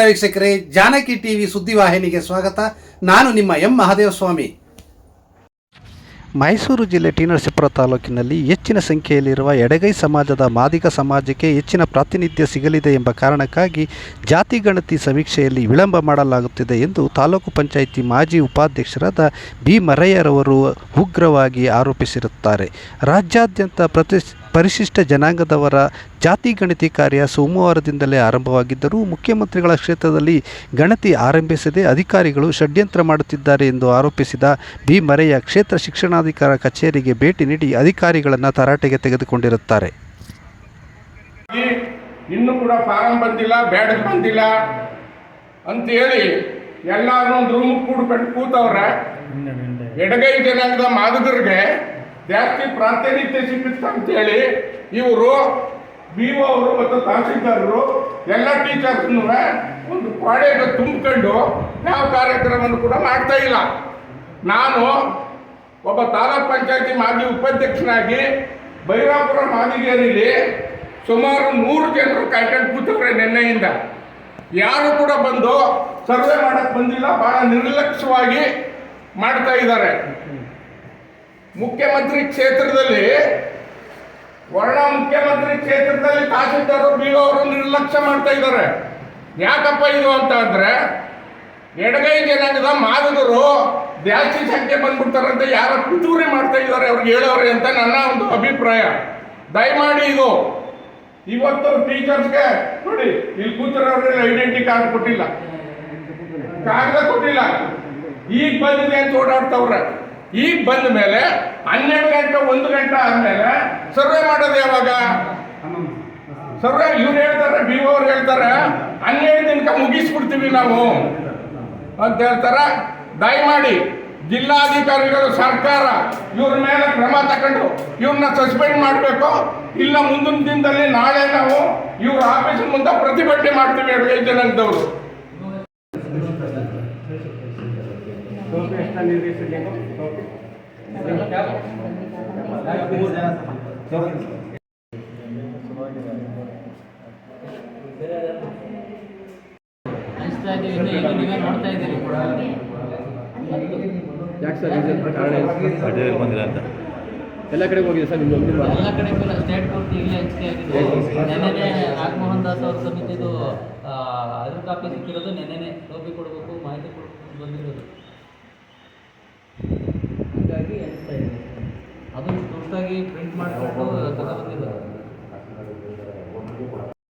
ವೀಕ್ಷಕರೇ, ಜಾನಕಿ ಟಿವಿ ಸುದ್ದಿವಾಹಿನಿಗೆ ಸ್ವಾಗತ. ನಾನು ನಿಮ್ಮ ಎಂ ಮಹಾದೇವಸ್ವಾಮಿ. ಮೈಸೂರು ಜಿಲ್ಲೆ ಟಿ ನರಸೀಪುರ ತಾಲೂಕಿನಲ್ಲಿ ಹೆಚ್ಚಿನ ಸಂಖ್ಯೆಯಲ್ಲಿರುವ ಎಡಗೈ ಸಮಾಜದ ಮಾದಿಗ ಸಮಾಜಕ್ಕೆ ಹೆಚ್ಚಿನ ಪ್ರಾತಿನಿಧ್ಯ ಸಿಗಲಿದೆ ಎಂಬ ಕಾರಣಕ್ಕಾಗಿ ಜಾತಿ ಗಣತಿ ಸಮೀಕ್ಷೆಯಲ್ಲಿ ವಿಳಂಬ ಮಾಡಲಾಗುತ್ತಿದೆ ಎಂದು ತಾಲೂಕು ಪಂಚಾಯಿತಿ ಮಾಜಿ ಉಪಾಧ್ಯಕ್ಷರಾದ ಬಿ ಮರಯ್ಯರವರು ಉಗ್ರವಾಗಿ ಆರೋಪಿಸಿರುತ್ತಾರೆ. ರಾಜ್ಯಾದ್ಯಂತ ಪ್ರತಿ ಪರಿಶಿಷ್ಟ ಜನಾಂಗದವರ ಜಾತಿ ಗಣತಿ ಕಾರ್ಯ ಸೋಮವಾರದಿಂದಲೇ ಆರಂಭವಾಗಿದ್ದರೂ ಮುಖ್ಯಮಂತ್ರಿಗಳ ಕ್ಷೇತ್ರದಲ್ಲಿ ಗಣತಿ ಆರಂಭಿಸದೆ ಅಧಿಕಾರಿಗಳು ಷಡ್ಯಂತ್ರ ಮಾಡುತ್ತಿದ್ದಾರೆ ಎಂದು ಆರೋಪಿಸಿದ ಬಿ ಮರೆಯ ಕ್ಷೇತ್ರ ಶಿಕ್ಷಣಾಧಿಕಾರ ಕಚೇರಿಗೆ ಭೇಟಿ ನೀಡಿ ಅಧಿಕಾರಿಗಳನ್ನು ತರಾಟೆಗೆ ತೆಗೆದುಕೊಂಡಿರುತ್ತಾರೆ. ಇನ್ನೂ ಕೂಡ ಫಾರಂ ಬಂದಿಲ್ಲ ಬ್ಯಾಡ್ ಬಂದಿಲ್ಲ ಅಂತೇಳಿ ಎಲ್ಲಾರು ಒಂದು ರೂಮ್ ಕೂಡ್ಕೊಂಡು ಕೂತವ್ರೆ. ಎಡಗೈ ಜನಾಂಗದ ಮಾದಕರಿಗೆ ಜಾಸ್ತಿ ಪ್ರಾತಿನಿಧ್ಯ ಸಿಗುತ್ತೆ ಅಂತೇಳಿ ಇವರು ಬಿ ಅವರು ಮತ್ತು ತಹಸೀಲ್ದಾರರು ಎಲ್ಲ ಟೀಚರ್ಸ್ನೂ ಒಂದು ಪಾಡೆಗೆ ತುಂಬಿಕೊಂಡು ಯಾವ ಕಾರ್ಯಕ್ರಮವನ್ನು ಕೂಡ ಮಾಡ್ತಾ ಇಲ್ಲ. ನಾನು ಒಬ್ಬ ತಾಲೂಕ್ ಪಂಚಾಯತಿ ಮಾಜಿ ಉಪಾಧ್ಯಕ್ಷನಾಗಿ ಬೈರಾಪುರ ಮಾದಿಗೇರಿಲಿ ಸುಮಾರು ನೂರು ಜನರು ಕಾಯ್ಕೊಂಡು ಕೂತವ್ರೆ ನಿನ್ನೆಯಿಂದ. ಯಾರು ಕೂಡ ಬಂದು ಸರ್ವೆ ಮಾಡಕ್ಕೆ ಬಂದಿಲ್ಲ, ಬಹಳ ನಿರ್ಲಕ್ಷ್ಯವಾಗಿ ಮಾಡ್ತಾ ಇದ್ದಾರೆ. ಮುಖ್ಯಮಂತ್ರಿ ಕ್ಷೇತ್ರದಲ್ಲಿ, ವರ್ಣ ಮುಖ್ಯಮಂತ್ರಿ ಕ್ಷೇತ್ರದಲ್ಲಿ ತಹಸೀಲ್ದಾರ್ ಬೀಗ ಅವರು ನಿರ್ಲಕ್ಷ್ಯ ಮಾಡ್ತಾ ಇದ್ದಾರೆ. ಯಾಕಪ್ಪ ಇದು ಅಂತ ಅಂದ್ರೆ ಎಡಗೈ ಜನಾಂಗದ ಮಾದಕರು ಜಾಸ್ತಿ ಸಂಖ್ಯೆ ಬಂದ್ಬಿಡ್ತಾರಂತ ಯಾರ ಪಿತೂರಿ ಮಾಡ್ತಾ ಇದ್ದಾರೆ, ಅವ್ರಿಗೆ ಹೇಳೋರೆ ಅಂತ ನನ್ನ ಒಂದು ಅಭಿಪ್ರಾಯ. ದಯಮಾಡಿ ಇದು. ಇವತ್ತು ಟೀಚರ್ಸ್ಗೆ ನೋಡಿ, ಇಲ್ಲಿ ಕೂತಿರೋರೆಲ್ಲ ಐಡೆಂಟಿ ಕಾರ್ಡ್ ಕೊಟ್ಟಿಲ್ಲ. ಕಾಗದ ಕೊಟ್ಟಿಲ್ಲ. ಈಗ ಬಂದಿದೆ ಅಂತ ಓಡಾಡ್ತವ್ರೆ. ಈಗ ಬಂದ ಮೇಲೆ ಹನ್ನೆರಡು ಗಂಟೆ, ಒಂದು ಗಂಟೆ ಆದ್ಮೇಲೆ ಸರ್ವೆ ಮಾಡೋದು ಯಾವಾಗ? ಸರ್ವೆ ಇವ್ರು ಹೇಳ್ತಾರೆ ಬಿ ಅವ್ರು ಹೇಳ್ತಾರೆ, ಹನ್ನೆರಡು ದಿನಕ್ಕೆ ಮುಗಿಸ್ಬಿಡ್ತೀವಿ ನಾವು ಅಂತ ಹೇಳ್ತಾರೆ. ದಯಮಾಡಿ ಜಿಲ್ಲಾಧಿಕಾರಿಗಳು, ಸರ್ಕಾರ ಇವ್ರ ಮೇಲೆ ಕ್ರಮ ತಗೊಂಡು ಇವ್ರನ್ನ ಸಸ್ಪೆಂಡ್ ಮಾಡಬೇಕು. ಇಲ್ಲ ಮುಂದಿನ ದಿನದಲ್ಲಿ ನಾಳೆ ನಾವು ಇವ್ರ ಆಫೀಸ್ ಮುಂದೆ ಪ್ರತಿಭಟನೆ ಮಾಡ್ತೀವಿ ಇನ್ನು ಈಗ ನೀವೇ ನೋಡ್ತಾ ಇದ್ದೀರಿ ಯಾಕೆ ಸರ್ ರೀಸನ್ ಕಾರಣ ಏನು? ಬಂದಿಲ್ಲ ಅಂತ ಎಲ್ಲ ಕಡೆ ಹೋಗಿದೆ ಸರ್ ನಿಮ್ಗೆ ಎಲ್ಲ ಕಡೆ ಕೂಡ ಸ್ಟೇಟ್ ಪೂರ್ತಿ ಇಲ್ಲೇ ಹಂಚಿಕೆ ಆಗಿದೆ. ನೆನ್ನೆ ನಾಗಮೋಹನ್ ದಾಸ್ ಅವ್ರ ಸಮಿತಿದು ಅದ್ರ ಕಾಪಿ ಸಿಕ್ಕಿರೋದು ನೆನ್ನೆ ಟೋಪಿ ಕೊಡಬೇಕು ಮಾಹಿತಿ ಕೊಡಬೇಕು ಬಂದಿರೋದು. ಹೊಸದಾಗಿ ಪ್ರಿಂಟ್ ಮಾಡಿಕೊಂಡು